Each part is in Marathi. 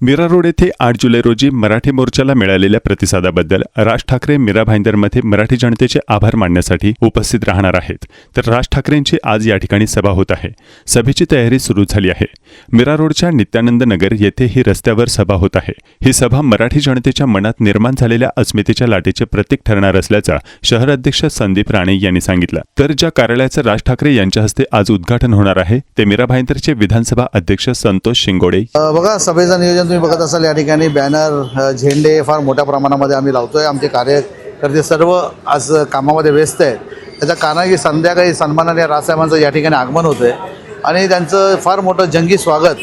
मीरा रोड येथे आठ जुलै रोजी मराठी मोर्चाला मिळालेल्या प्रतिसादाबद्दल राज ठाकरे मीरा भाईंदरमध्ये मराठी जनतेचे आभार मानण्यासाठी उपस्थित राहणार आहेत. तर राज ठाकरेंची आज या ठिकाणी सभा होत आहे. सभेची तयारी सुरू झाली आहे. मीरा रोडच्या नित्यानंद नगर येथे ही रस्त्यावर सभा होत आहे. ही सभा मराठी जनतेच्या मनात निर्माण झालेल्या अस्मितेच्या लाटेचे प्रतीक ठरणार असल्याचं शहर अध्यक्ष संदीप राणे यांनी सांगितलं. तर ज्या कार्यालयाचं राज ठाकरे यांच्या हस्ते आज उद्घाटन होणार आहे ते मीरा भाईंदरचे विधानसभा अध्यक्ष संतोष शिंगोडे बघा सभेचं नियोजन तुम्ही बघत असाल या ठिकाणी बॅनर झेंडे फार मोठ्या प्रमाणामध्ये आम्ही लावतो आहे आमचे कार्यकर्ते सर्व आज कामामध्ये व्यस्त आहेत. त्याच्या कारण की संध्याकाळी सन्मानाने राजसाहेबांचं या ठिकाणी आगमन होतं आहे आणि त्यांचं फार मोठं जंगी स्वागत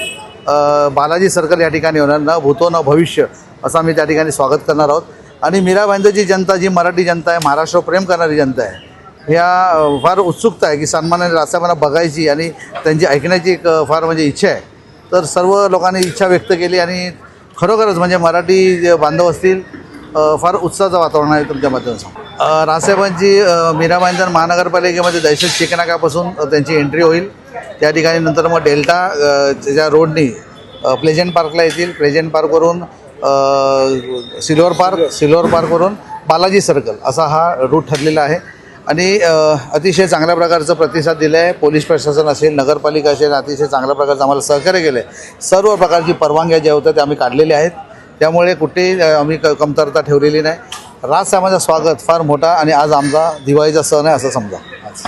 बालाजी सर्कल या ठिकाणी होणार. न भूतो न भविष्य असं आम्ही त्या ठिकाणी स्वागत करणार आहोत. आणि मीराबाईंची जनता जी मराठी जनता आहे महाराष्ट्र प्रेम करणारी जनता आहे ह्या फार उत्सुकता आहे की सन्मानाने राजसाहेबांना बघायची आणि त्यांची ऐकण्याची एक फार म्हणजे इच्छा आहे. तर सर्व लोकांनी इच्छा व्यक्त केली आणि खरोखरच म्हणजे मराठी जे बांधव असतील फार उत्साहाचं वातावरण आहे तुमच्या माध्यमातून. रासाहेबांची मीरा महानगरपालिकेमध्ये दहशत चिकनाकापासून त्यांची एंट्री होईल. त्या ठिकाणी नंतर मग डेल्टा ज्या रोडनी अ, प्लेजंट पार्कला येतील. प्लेजंट पार्कवरून सिल्वर पार्क सिल्वर पार्कवरून बालाजी सर्कल असा हा रूट ठरलेला आहे. आणि अतिशय चांगल्या प्रकारचं प्रतिसाद दिला आहे पोलीस प्रशासन असेल नगरपालिका असेल अतिशय चांगल्या प्रकारचं आम्हाला सहकार्य केलं आहे सर्व प्रकारची परवानग्या ज्या होत्या त्या आम्ही काढलेल्या आहेत. त्यामुळे कुठेही आम्ही क कमतरता ठेवलेली नाही. राज साहेबांचं स्वागत फार मोठा आणि आज आमचा दिवाळीचा सण आहे असं समजा. आज.